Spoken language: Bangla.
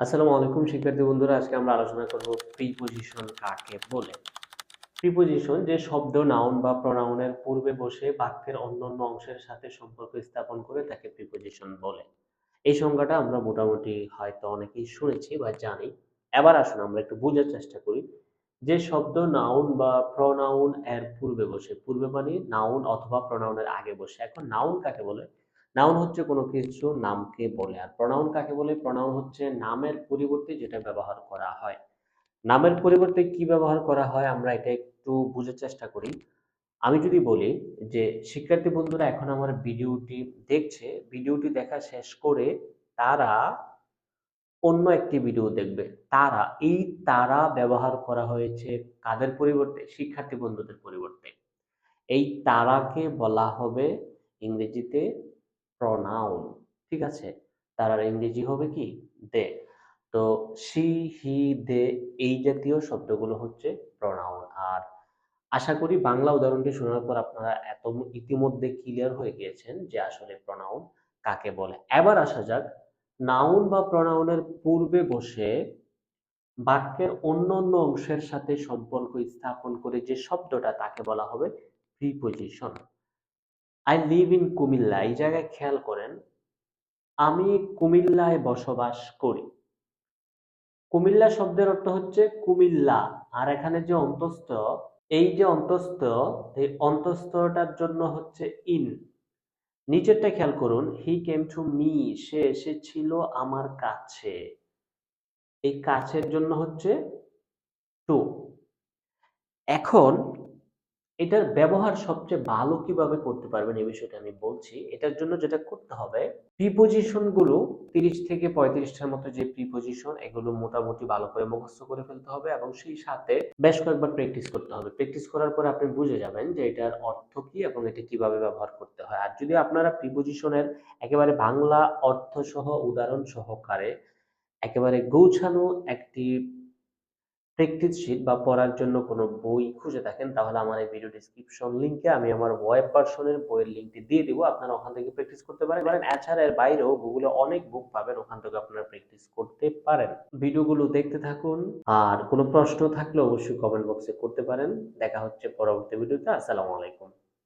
আসসালামু আলাইকুম শিক্ষার্থী বন্ধুরা, আজকে আমরা আলোচনা করব প্রিপজিশন কাকে বলে। প্রিপজিশন যে শব্দ নাউন বা প্রনাউনের পূর্বে বসে বাক্যের অন্যান্য অংশের সাথে সম্পর্ক স্থাপন করে তাকে প্রিপজিশন বলে। এই সংজ্ঞাটা আমরা মোটামুটি হয়তো অনেকেই শুনেছি বা জানি। এবার আসুন আমরা একটু বোঝার চেষ্টা করি। যে শব্দ নাউন বা প্রনাউন এর পূর্বে বসে, পূর্বে মানে নাউন অথবা প্রনাউনের আগে বসে। এখন নাউন কাকে বলে? নাউন হচ্ছে কোনো কিছু নামকে বলে। আর প্রনাউন কাকে বলে? প্রনাউন হচ্ছে নামের পরিবর্তে যেটা ব্যবহার করা হয়। নামের পরিবর্তে কি ব্যবহার করা হয়? আমরা এটা একটু বুঝার চেষ্টা করি। আমি যদি বলি যে, শিক্ষার্থী বন্ধুরা এখন আমার ভিডিওটি দেখছে, ভিডিওটি দেখা শেষ করে তারা অন্য একটি ভিডিও দেখবে। তারা, এই তারা ব্যবহার করা হয়েছে কাদের পরিবর্তে? শিক্ষার্থী বন্ধুদের পরিবর্তে। এই তারাকে বলা হবে ইংরেজিতে প্রনাউন ঠিক আছে? তার আর ইংরেজি হবে কি? দে। তো সি, হি, দে এই জাতীয় শব্দগুলো হচ্ছে প্রনাউন আর আশা করি বাংলা উদাহরণটি শোনার পর আপনারা এত ইতিমধ্যে ক্লিয়ার হয়ে গিয়েছেন যে আসলে প্রনাউন কাকে বলে। এবার আসা যাক নাউন বা প্রনাউনের পূর্বে বসে বাক্যের অন্য অন্য অংশের সাথে সম্পর্ক স্থাপন করে যে শব্দটা তাকে বলা হবে preposition I live in Comilla, এই জায়গায় খেয়াল করেন, আমি কুমিল্লায় বসবাস করি। কুমিল্লা শব্দের অর্থ হচ্ছে কুমিল্লা, আর এখানে যে অন্তস্থ, এই যে অন্তস্থ, এই অন্তস্থটার জন্য হচ্ছে ইন নিচেরটা খেয়াল করুন হি কেম টু মি সে এসেছিল আমার কাছে। এই কাছের জন্য হচ্ছে টু এখন এটার ব্যবহার সবচেয়ে ভালো কীভাবে করতে পারবেন এই বিষয়টা আমি বলছি। এটার জন্য যেটা করতে হবে প্রিপজিশনগুলো তিরিশ থেকে পঁয়ত্রিশটার মতো যে প্রিপজিশন এগুলো মোটামুটি ভালো করে মুখস্থ করে ফেলতে হবে এবং সেই সাথে বেশ কয়েকবার প্র্যাকটিস করতে হবে। প্র্যাকটিস করার পর আপনি বুঝে যাবেন যে এটার অর্থ কি এবং এটা কীভাবে ব্যবহার করতে হয়। আর যদি আপনারা প্রিপজিশনের একেবারে বাংলা অর্থ সহ উদাহরণ সহকারে একেবারে গৌছানো একটি প্র্যাকটিস শিট বা পড়ার জন্য কোনো বই খুঁজে থাকেন, তাহলে আমার এই ভিডিও ডিসক্রিপশন লিংকে আমি আমার ওয়েব ভার্সনের বইয়ের লিংকটি দিয়ে দিব। আপনারা ওখান থেকে প্র্যাকটিস করতে পারেন। কারণ এছাড়া এর বাইরেও গুগলে অনেক বুক পাবেন, ওখান থেকে আপনারা প্র্যাকটিস করতে পারেন। ভিডিওগুলো দেখতে থাকুন। আর কোনো প্রশ্ন থাকলে অবশ্যই কমেন্ট বক্সে করতে পারেন। দেখা হচ্ছে পরবর্তী ভিডিওতে আসসালামু আলাইকুম।